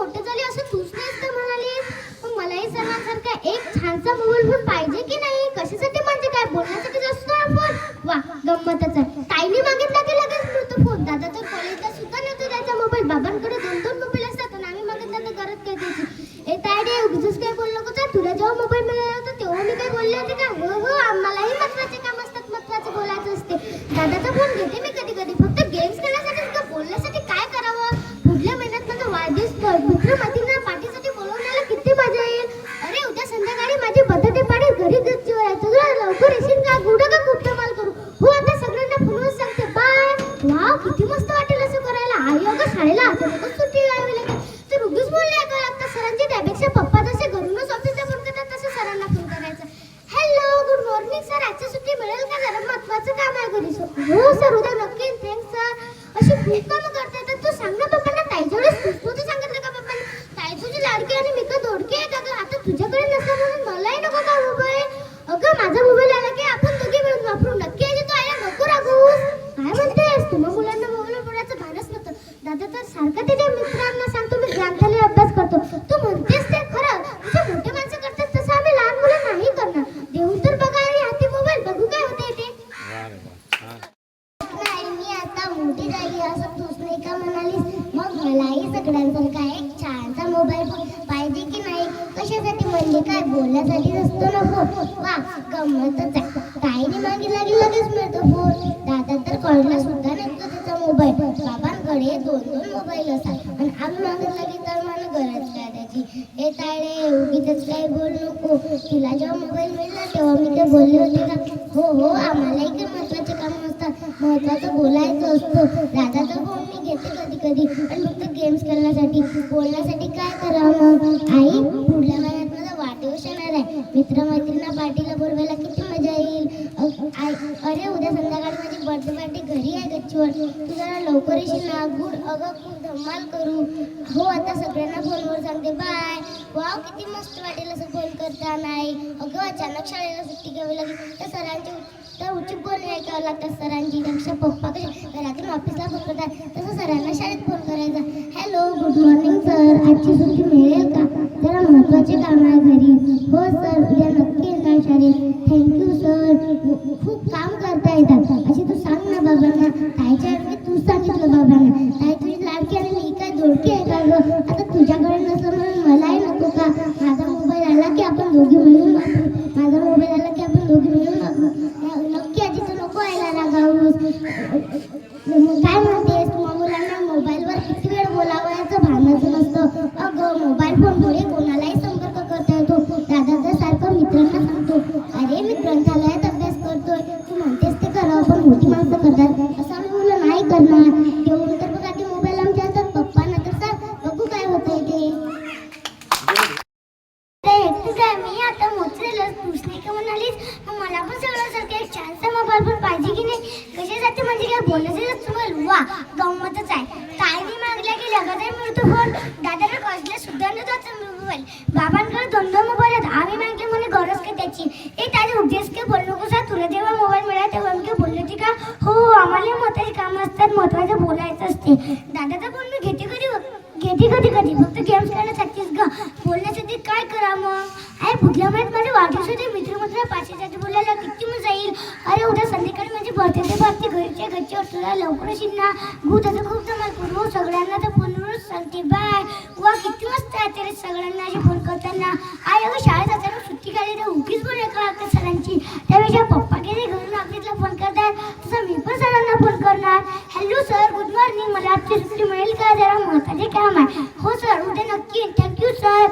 मोठे झाले असं तूच नाहीस तर म्हणाली मग मलाही सर्वांसारखा एक छानसा मोबाईल फोन पाहिजे की नाही? कशासाठी म्हणजे काय? बोलण्यासाठी असतो हा फोन वा गंमतच आहे. ताईने मागितला की लगेच मिळतो फोन. दादा तर कॉलेजला सुद्धा नव्हतो त्याचा मोबाईल बाबांकडे दोन दोन मोबाईल असतात आणि आम्ही मागितला तर गरज काय त्याची? ए तायडे उगीच काय बोललो का? तुला जेव्हा मोबाईल मिळाला होता तेव्हा मी काय बोलले होते का? हो हो आम्हालाही महत्त्वाचे काम असतात. महत्त्वाचे बोलायचं असते. दादाचा फोन घेते मी कधी कधी. फक्त हो सर उद्या नक्की थँक्स सर अशी खूप कामं करता येतात तू सांग ना पप्पांना ताईजवळ सुचतो सांगितलं का पप्पांनी ताई तुझी लाडकी आणि मी का दोडकी आहे का गं? आता तुझ्याकडे नसला म्हणून मलाही नको का मोबाईल अगं माझा मोबाईल आला की आपण दोघे मिळून वापरू नक्की आहे तू आईला नको रागवूस काय म्हणतेस तुम्हा मुलांना मोबाईल बोलायचं भानच नव्हतं दादा तर सारखं त्याच्या मित्रांना सांगतो मी ग्रंथालय अभ्यास करतो तू म्हणतेस ते खरं तुझे मोठे माणसं करतात तसं आम्ही लहान मुलं नाही करणार देऊन तर बघा आणि हाती मोबाईल बघू काय होते ते वा रे वा छान नाही मी आता मोठी झाली असं तूच नाही का म्हणालीस मग मलाही सगळ्यांसारखा एक छानसा मोबाईल फोन पाहिजे की नाही कशासाठी म्हणजे काय बोलण्यासाठी असतो ना फोन वा गंमतच आहे ताईने मागितला की लगेच मिळतो फोन दादा तर कॉलेजला सुद्धा नेतो त्याचा मोबाईल बाबांकडे दोन दोन मोबाईल असतात आणि आम्ही मागितला की तर मला गरज काय त्याची हे तायडे उगीच काही बोल नको तुला जेव्हा मोबाईल मिळाला तेव्हा मी ते बोलले होते का हो हो आम्हालाही काही महत्त्वाचे काम असतात महत्वाचं बोलायचं असतं दादाचा फोन मी घेते कधी कधी पण फक्त गेम्स खेळण्यासाठी बोलण्यासाठी काय करावं मग आई पुढल्या महिन्यात माझा वाढदिवस येणार आहे मित्रमैत्रिणींना पार्टीला बोलवायला किती मजा येईल आई अरे उद्या संध्याकाळी माझी बर्थडे पार्टी घरी आहे गच्चीवर तू जरा लवकर येशील ना गुड अगं खूप धमाल करू हो आता सगळ्यांना फोनवर सांगते. बाय किती मस्त वाटेल असं फोन करता नाही. अगं अचानक शाळेला सुट्टी घ्यावी लागेल. तर सरांची तर उचित बोलणे ऐकावं लागतात सरांची त्यापेक्षा पप्पा कसे घरातून ऑफिसला फोन करतात तसं सरांना शाळेत फोन करायचा. हॅलो गुड मॉर्निंग सर आजची सुट्टी मिळेल का? जरा महत्त्वाचे काम आहे घरी. हो सर उद्या नक्की येणार शाळेत. थँक्यू सर खूप काम करता येतात. अशी तू सांग ना बाबांना. ताईच्या मी तू सांगितलं बाबांना. ताई तुझी लाडकी आणि मी काय जोडकी आहे का गं? आता तुझ्याकडे नसलं म्हणून मलाही नको. माझा मोबाईल आला की आपण दोघी मिळून महत्त्वाचे असतात महत्वाचं बोलायचं असते. दादाचा फोन मी घेते कधी घेते कधी कधी? फक्त गेम्स खेळण्यासाठीच ग. बोलण्यासाठी काय करा मग? अरे पुढल्या महिन्यात माझ्या वाढदिवसाचे मित्र मित्र पाचशे बोलायला किती मजा येईल? अरे उद्या संध्याकाळी माझी बर्थडे पार्टी घरच्या घरच्यावर तुला लवकर शिन्ना गू त्याचं खूप जमा करू सगळ्यांना तर फोनवरच सांगते. बाय वा किती मस्त आहे तरी सगळ्यांना अशी phone hello sir good morning. मला आजची सुट्टी मिळेल का? जरा महत्त्वाचे काम आहे. हो सर उद्या नक्की. थँक्यू सर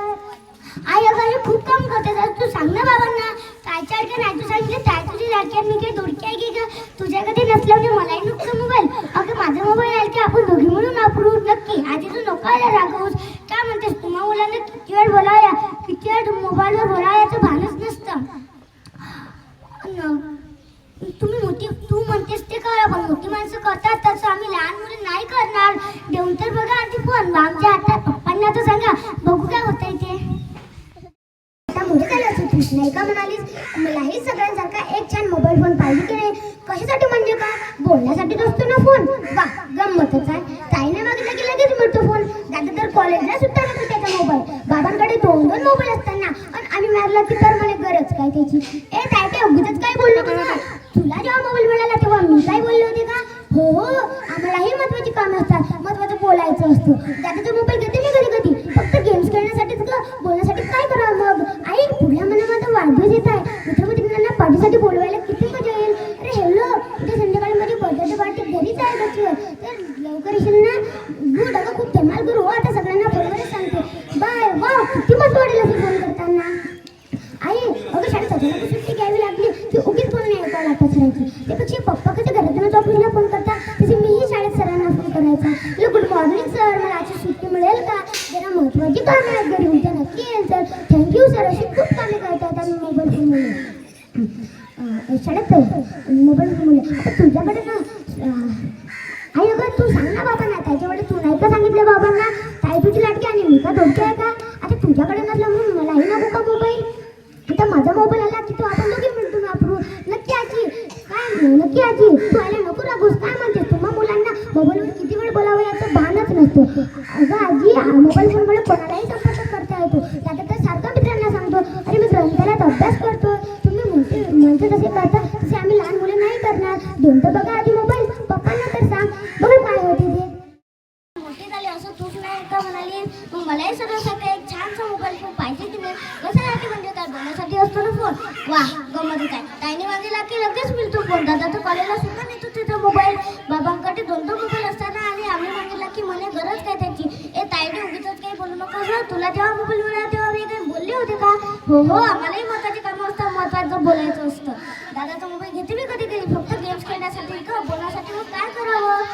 आई अगं हे खूप काम करते सर. तू सांग ना बाबांना. कायच्या अडक्या नाही तू सांगितलं काय तुझी लाडक्या मी काही दोडकी आहे की का तुझ्याकडे नसल्यामुळे मलाही नुकतं मोबाईल. अगं माझा मोबाईल आहे की आपण दोघी म्हणून वापरू? नक्की. आधी तू नको आला रागवूस. काय म्हणतेस? तुम्हा मुलांना किती वेळ बोलावया? किती वेळ मोबाईलवर बोलावयाचं भानच नसतं. तुम्ही मोठी तू म्हणतेस ते करा पण मोठी माणसं करतात तसं आम्ही लहान मुलं नाही करणार. देऊन तर बघा आधी फोन. आमच्या हातात पप्पांना तर सांगा. बघू काय होतंय ते. आता तू नाही का म्हणालीस? मलाही सगळ्यांसारखा एक छान मोबाईल फोन पाहिजे की नाही? कशासाठी म्हणजे का बोलण्यासाठी नसतो ना फोन वा गंमतच आहे. ताईने मागितलं की लगेच मिळतो फोन दादा तर कॉलेजला सुद्धा नसतो त्याचा मोबाईल बाबांकडे दोन दोन मोबाईल असताना. आणि आम्ही मारला की तर मला गरज काय त्याची ए काय ते उगीच काय बोललो का तुला जेव्हा मोबाईल मिळाला तेव्हा मी काय बोलले होते का हो हो आम्हालाही महत्वाची कामं असतात महत्वाचं बोलायचं असतं दादाचा मोबाईल घेते मी कधी कधी फक्त गेम्स खेळण्यासाठीच ग बोलण्यासाठी काय करावं मग आई पुढल्या महिन्यात माझा वाढदिवस येत आहे मित्रमैत्रिणींना पार्टीसाठी बोलवायला किती मजा येईल अरे हेलो उद्या संध्याकाळी माझी बर्थडे पार्टी घरीच आहे गच्चीवर तर लवकर येशील ना गुड अगं खूप धमाल करू हो आता सगळ्यांना बरोबरच सांगते बाय वा किती मस्त वाटेल असं फोन करताना आई अगं शाळेत अचानक सुट्टी घ्यावी लागली की उगीच फोन नाही ऐकावं लागतात सरांची त्यापेक्षा पप्पा कधी घरातूनच ऑफिसला फोन करतात तसे मीही शाळेत सरांना फोन करायचा हॅलो गुड मॉर्निंग सर मला आजची सुट्टी मिळेल का जरा महत्त्वाची कामं आहेत घरी उद्या नक्की येईल सर थँक्यू सर अशी खूप कामे करतात आम्ही मोबाईल फोनमुळे अं, शाळेत मोबाईल फोनमुळे आता तुझ्याकडे ना अं, आई अगं तू सांग ना बाबांना त्याच्याकडे तू नाही का सांगितलं बाबांना ताई तुझी लाटकी आणि मी का दोडकी आहे का आता तुझ्याकडे नसलं म्हणून मलाही नको का मोबाईल आता माझा मोबाईल आला की तो आपण दोघे मिळतो वापरू नक्की आजी काय म्हणू? नक्की आजी तू आले नको रागूस काय म्हणतेस तुम्हा मुलांना मोबाईलवर किती वेळ बोलावं याचं भानच नसतं अगं आजी मोबाईल फोनमुळे कोणालाही संपर्क करता येतो त्यात तर सारखं मित्रांना सांगतो अरे मी ग्रंथालयात अभ्यास करतो तुम्ही म्हणते म्हणते तसे करता तसे आम्ही लहान मुले नाही करणार दोन तर बघा आधी मोबाईल पप्पांना तर सांग बघू काय होते ते मोठी झाली असं तूच नाही का म्हणाली? मग मलाही सर्वांसाठी एक छानसा मोबाईल फोन पाहिजे की नाही? कशासाठी म्हणजे काय? बोलण्यासाठी असतो ना फोन वा गमतच काय? ताईने मागितला की लगेच मिळतो फोन दादा तर कॉलेजला सुद्धा नेतो तिथं मोबाईल बाबांकडे दोन दोन मोबाईल असताना आणि आम्ही मागितला की मला गरज काय त्याची? ए ताईने उगीच काही बोलू नको. हं तुला जेव्हा मोबाईल मिळाला तेव्हा मी काही बोलले होते का? हो हो आम्हालाही महत्वाची कामं असतात महत्वाचं बोलायचं असतं दादाचा मोबाईल घेते मी कधी कधी फक्त गेम्स खेळण्यासाठी का बोलण्यासाठी मग काय करावं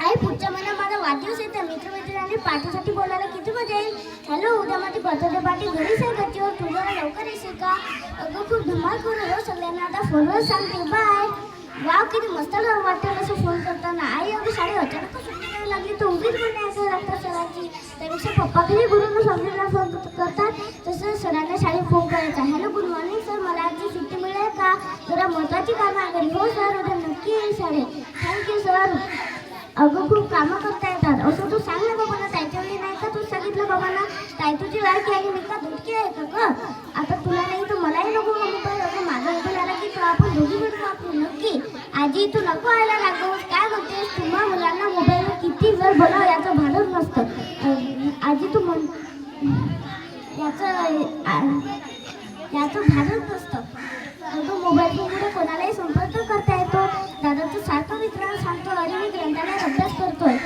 आई पुढच्या महिन्यात माझा वाढदिवस मित्र मित्रमैत्रिणी पार्टीसाठी बोलायला किती मजा येईल? हॅलो उद्या माझी बर्थडे पार्टी घरीच आहे गच्चीवर तू लवकर येशील का? अगं खूप धमाल करू हो सगळ्यांना आता फोनवर सांगते. बाय वाव किती मस्त वाटतं असं फोन करताना. आई अगं शाळे अचानक सुट्टी द्यावी लागली? तर उगीच पण असं लागतं सरांची त्यापेक्षा पप्पा कधी गुरुंना समजून फोन करतात. तसं सरांना शाळेत फोन करायचा हॅलो गुड मॉर्निंग सर मला आजची सुट्टी मिळेल का? जरा महत्वाची कामं आहे हो सर उद्या नक्की येईल शाळेत. थँक्यू सर अगं खूप कामं करता येतात. असं तू सांग ना बाबांना त्याच्या नाही का तू सांगितलं बाबांना? काय तुझी लाडकी आहे मी का धुटकी आहे का ग? आता तुला नाही तर मलाही नको का मोबाईल अगं माझा मोबाईल आला की तो आपण दोघी मिळून वापरू नक्की? आजी तू नको यायला लागतोस काय म्हणतेस? तुम्हा मुलांना मोबाईलवर किती वेळ बनव याचं भानच नसतं. आजी तू म्हण याचं याचं भानच नसतं. अगं मोबाईल फोनमुळे कोणालाही संपर्क करता येतो दादा तू सारखा मित्रांना सांगतो अरे मी ग्रंथालयात अभ्यास करतोय.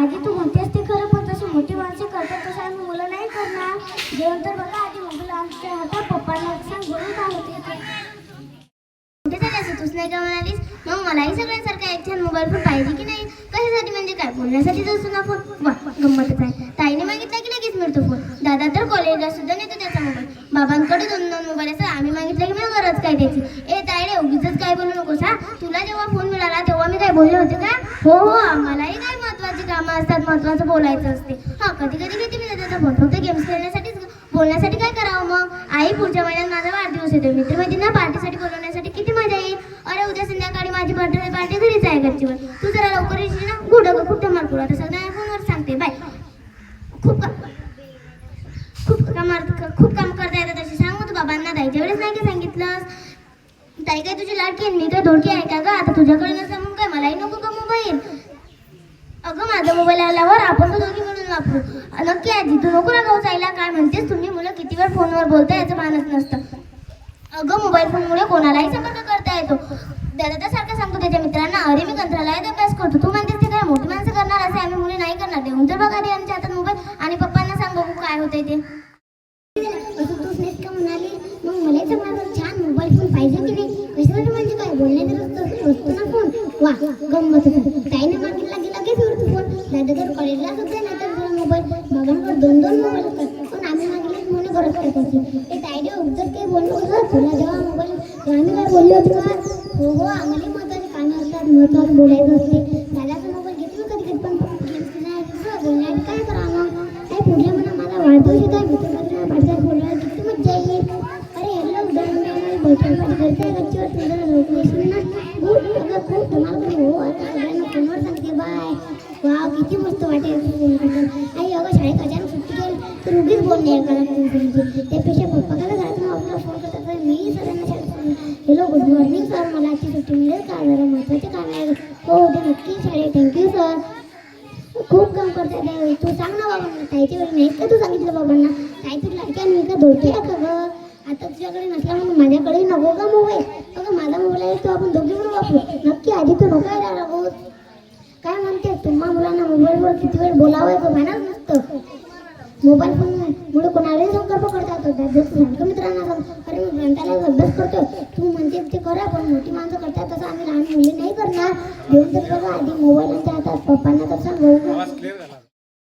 आधी तू म्हणतेस ते खरं पण तशी मोठी माणसं करतात तसं आम्ही मुलं नाही करणार. जेवण तर बघा आधी मोबाईल आमच्या हातात पप्पांना सांग बोलून आहोत असं? तूच नाही का म्हणालीस? मग मलाही सगळ्यांसारखा एक छान मोबाईल फोन पाहिजे की नाही? कशासाठी म्हणजे काय? बोलण्यासाठी असतो ना फोन वा गंमतच आहे. ताईने मागितला की लगेच मिळतो फोन दादा तर कॉलेजला सुद्धा नेतो त्याचा मोबाईल बाबांकडे दोन दोन मोबाईल असतात. आम्ही मागितलं की मला गरज काय त्याची ए ताईडे उगीच काय बोलू नकोस हा तुला जेव्हा फोन मिळाला तेव्हा मी काय बोलले होते का हो हो आम्हालाही काय महत्वाची कामं असतात महत्वाचं बोलायचं असते. हा कधी कधी घेते मी त्याचा फोन फक्त गेम्स खेळण्यासाठीच बोलण्यासाठी काय करावं मग? आई पुढच्या महिन्यात माझा वाढदिवस येतो मित्रमैत्रिणींना पार्टीसाठी बोलवण्यासाठी किती मजा येईल? अरे उद्या संध्याकाळी माझी बर्थडे पार्टी घरीच आहे गच्चीवर तू जरा लवकर येशील ना? कुठं ग खूप धमाल करू आता सगळ्यांना फोनवर सांगते. बाय खूप खूप काम खूप काम करता येतात असे सांग तू बाबांना. ताईच्या वेळेस नाही का सांगितलंस? ताई काय तुझी लाडकी मी काय धोडकी आहे का गं? आता तुझ्याकडे नसं मग काय? मलाही नको का अगं माझा मोबाईल आल्यावर आपण तो दोघी मिळून वापरू. नक्की आजी तू नको रागावू जायला. काय म्हणतेस? तुम्ही मुलं किती वेळ फोनवर बोलता याचं मानत नसतं. अगं मोबाईल फोनमुळे कोणालाही संपर्क करता येतो. दादा तर सारखं सांगतो त्याच्या मित्रांना अरे मी कंत्रालयात अभ्यास करतो. तू म्हणते ते काय मोठी माणसं करणार असे आम्ही मुली नाही करणार देऊन तर बघा आधी आमच्या हातात मोबाईल आणि पप्पांना सांग बघू काय होतंय ते असं तूच नाहीत का म्हणाली मग मलाही चांगला छान मोबाईल फोन पाहिजे की नाही कशासाठी म्हणजे काय बोलण्याचं असतं असतो ना फोन वा गंमत ताईने मागितला की लगेच उरतो फोन दादा तर कॉलेजला सुद्धा नाही तर तुला मोबाईल बाबांकडे दोन दोन मोबाईल असतात पण आम्ही मागितले की म्हणून गरज काय त्याची ते ताईडे जर काही बोललो होतं तुला जेव्हा मोबाईल तेव्हा आम्ही काय बोललो होतो का हो हो आम्हाला महत्त्वाचे कामं असतात महत्वाचं बोलायचं असते. दादाचा मोबाईल घेतो कधी कधी पण गेम्स खेळण्यात बोलण्यात काय करावं? काय पुढल्या मला माझा वाढदिवस येत आहे मित्र पाठशात बोलण्यात किती मजा येईल. अरे हॅलो उदाहरण मी आम्हाला बर्थडे पार्टी करते गच्चीवर तुझं लवकर येशील ना. खूप अगं खूप. धमाल पण हो आता सगळ्यांना फोनवर सांगते. बाय. वाव किती मस्त वाटेल. आई अगं शाळेत अचानक सुट्टी केली तर उगीच बोलणे एका त्यापेक्षा हॅलो गुड मॉर्निंग सर मला आजची सुट्टी मिळेल का? जरा महत्त्वाचे काम आहे. हो उद्या नक्की शाळेत थँक्यू सर. खूप काम करतात तू सांग ना बाबांना ताईची वेळ नाहीत का तू सांगितलं बाबांना? ताई तुला लाडकी आणि मी का धोती आहे का गं आता तुझ्याकडे नसला म्हणून माझ्याकडे नको का मोबाईल अगं माझा मोबाईल आहे तो आपण दोघी म्हणून वापरू. नक्की आधी तू नको आहे रागो काय म्हणते तुम्हा मुलांना मोबाईलवर किती वेळ बोलावं का म्हणत नसतं मोबाईल फोन मुळे कोणालाही करता येतो जसं सारखं मित्रांना अरे मी ग्रंथालयात अभ्यास करतोय. तू म्हणते ते करा पण मोठी माणसं करतात तसं आम्ही लहान मुली नाही करणार. देऊन तर बघा आधी मोबाईल आमच्या हातात पप्पांना तर सांगू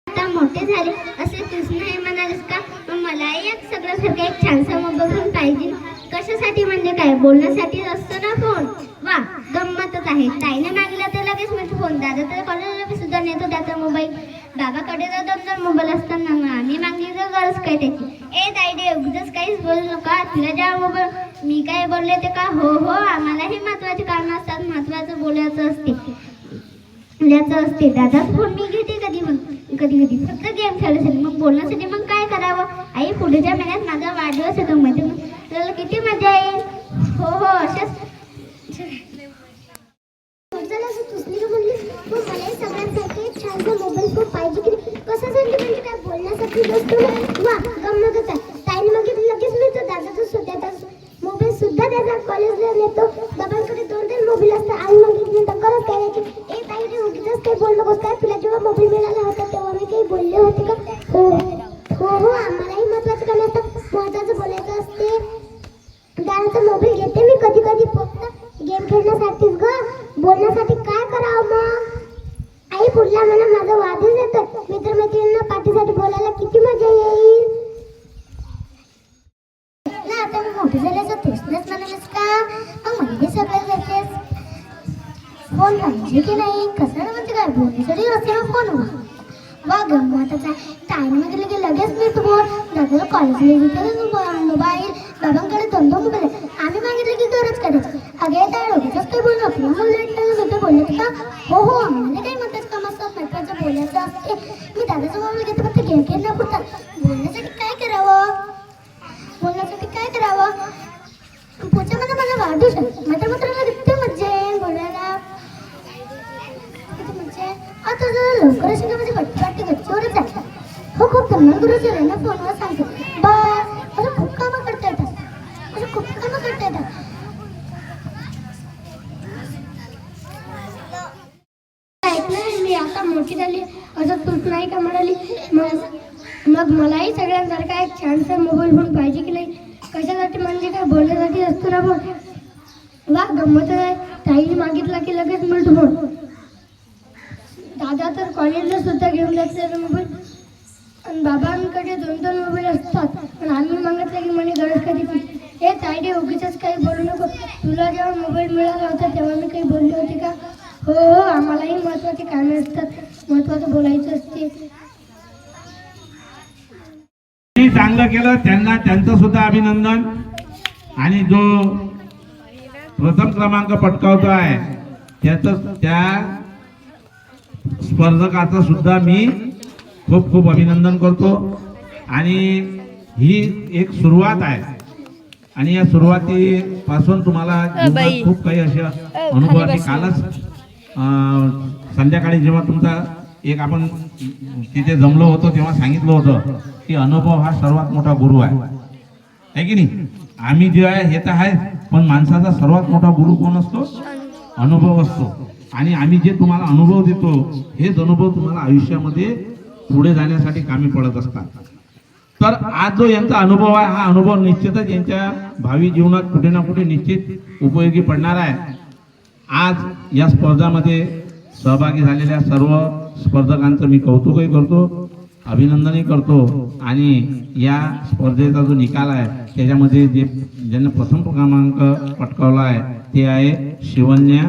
आता मोठे झाले. असे तूच नाही म्हणालीस का? मलाही एक सगळ्यासारखं एक छानसा मोबाईल पाहिजे. कशासाठी म्हणजे काय? बोलण्यासाठी असतो ना फोन वा गंमतच आहे. ताईने मागला तर लगेच मी फोन दादा तर कॉलेजला सुद्धा नेतो त्याचा मोबाईल. बाबाकडे तर दोन दोन मोबाईल असताना मग आम्ही मागली तर गरज काय त्याची? ए ताई दे उगच काहीच बोलू नका. तुला ज्या मोबाईल मी काय बोलले ते का? हो हो आम्हालाही महत्वाची कामं असतात. महत्वाचं बोलायचं असते. बोलायचं असते. दादाच फोन हो, मी घेते कधी मग? कधी कधी. फक्त गेम खेळायसाठी. मग बोलण्यासाठी मग काय करावं? आई पुढच्या महिन्यात माझा वाढदिवस येतो म्हणजे मग त्याला किती मजा येईल? हो हो अशाच. सगळ्यांसाठी माझा मोबाईल खूप पाहिजे की कशासाठी म्हणजे काय बोलण्यासाठी वा गंमतच आहे ताईने मग लगेच मिळतो दादाचा स्वतःचा मोबाईल सुद्धा त्याचा कॉलेजला नेतो बाबांकडे दोन तीन मोबाईल असतात आई मग इथून टक्करच करायची ए ताई रे उगीच काही बोल नकोस काय तुला जेव्हा मोबाईल मिळाला होता तेव्हा मी काही बोलले होते का हो हो हो आम्हालाही महत्वाचं काम असतं महत्वाचं बोलायचं असते दादाचा मोबाईल घेते मी कधी कधी फक्त गेम खेळण्यासाठीच ग बोलण्यासाठी काय करावं मग मला पुढल्या माझा वाढदिवस येतो मित्रमैत्रिणींना पार्टीसाठी बोलायला किती मजा येईल. ना आता मी मोठी झाले झाल्याचं तुझनंच म्हणालीस का? मग मला सगळं घेतेस फोन पाहिजे की नाही? कसं म्हणजे काय? बोलण्यासाठी असते ना फोन वा गंमतच टाईम वगैरे की लगेच मी तू दादा कॉलेजला घेते मोबाईल बाबांकडे दोन दोन मोबाईल. आम्ही मागितलं की गरज करायची अगे त्या डोक्याचाच काही बोलू नको. मग लेट बोलले का? हो हो आम्हाला काही म्हणतात काम असतात महत्वाचं बोलायचं असते मी दादाचा मोबाईल घेते फक्त गेम खेळण्या पुरता. बोलण्यासाठी काय करावं? बोलण्यासाठी काय करावं? पुढच्या मला माझा वाढदिवस आहे मात्र मात्र किती मज्जा आहे बोलायला. किती मज्जा आहे. आता जरा लवकर अशी का वाटते गट्टी वाटते गच्चीवरच हो खूप धन्यवाद गुरु आहे ना फोनवर सांगतो. बस. असं खूप कामं करता येतात. असं खूप कामं करता येतात. मी आता मोठी झाली. असं तूच नाही का म्हणाली? मग मग मलाही सगळ्यांसारखा एक छानसा मोबाईल फोन पाहिजे की नाही? कशासाठी म्हणजे काय? बोलण्यासाठी असतो ना फोन वा गंमत आहे. ताईने मागितला की लगेच मिळतो फोन दादा तर कॉलेजला सुद्धा घेऊन जाते मोबाईल. आणि बाबांकडे दोन दोन मोबाईल असतात. पण आम्ही मागितलं की म्हणे गरज कधी हे ताईडे उगीच काही बोलू नको. तुला जेव्हा मोबाईल मिळाला होता तेव्हा मी काही बोलली होती का? हो हो आम्हालाही महत्वाची कामे असतात. महत्वाचं बोलायचं असते. चांगलं केलं त्यांना त्यांचं सुद्धा अभिनंदन. आणि जो प्रथम क्रमांक पटकावतो आहे त्याचं त्या स्पर्धकाचं सुद्धा मी खूप खूप अभिनंदन करतो. आणि ही एक सुरुवात आहे. आणि या सुरुवातीपासून तुम्हाला खूप काही असे अनुभव कालच संध्याकाळी जेव्हा तुमचा एक आपण तिथे जमलो होतो तेव्हा सांगितलं होतं की अनुभव हा सर्वात मोठा गुरु आहे. आहे की नाही? आम्ही जे आहे हे तर आहे पण माणसाचा सर्वात मोठा गुरु कोण असतो? अनुभव असतो. आणि आम्ही जे तुम्हाला अनुभव देतो हेच अनुभव तुम्हाला आयुष्यामध्ये पुढे जाण्यासाठी कामी पडत असतात. तर आज जो यांचा अनुभव आहे हा अनुभव निश्चितच यांच्या भावी जीवनात कुठे ना कुठे निश्चित उपयोगी पडणार आहे. आज या स्पर्धामध्ये सहभागी झालेल्या सर्व स्पर्धकांचं मी कौतुकही करतो अभिनंदनही करतो आणि या स्पर्धेचा जो निकाल आहे त्याच्यामध्ये जे ज्यांना प्रथम क्रमांक पटकावला आहे ते आहे शिवन्या.